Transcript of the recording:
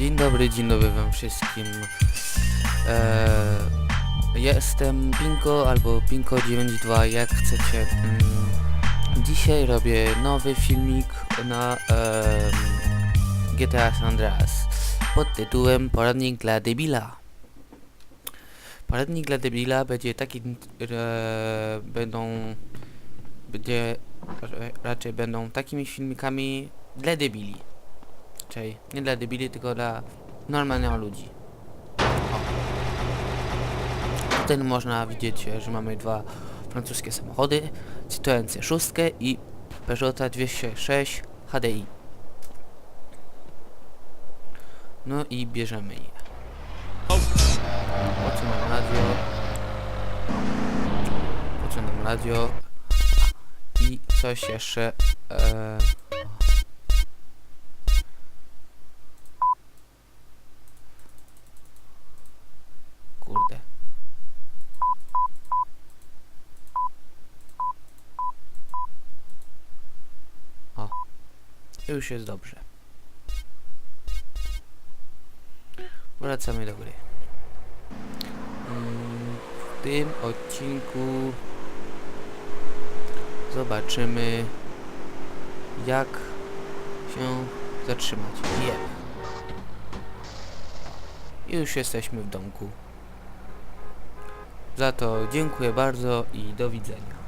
Dzień dobry, dzień dobry wam wszystkim. Eee, jestem Pinko albo Pinko92, jak chcecie. Mm, dzisiaj robię nowy filmik na em, GTA San Andreas pod tytułem Poradnik dla debila. Poradnik dla debila będzie taki, że będą będzie raczej będą takimi filmikami dla debili. Czyli nie dla debili, tylko dla normalnych ludzi. O. Tutaj można widzieć, że mamy dwa francuskie samochody, Citroen C6 i Peugeota 206 HDI. No i bierzemy je. Nam radio? Nam radio? I coś jeszcze. E, kurde. O. Już jest dobrze. Wracamy do gry. W tym odcinku zobaczymy jak się zatrzymać. Jemy. Już jesteśmy w domku. Za to dziękuję bardzo i do widzenia.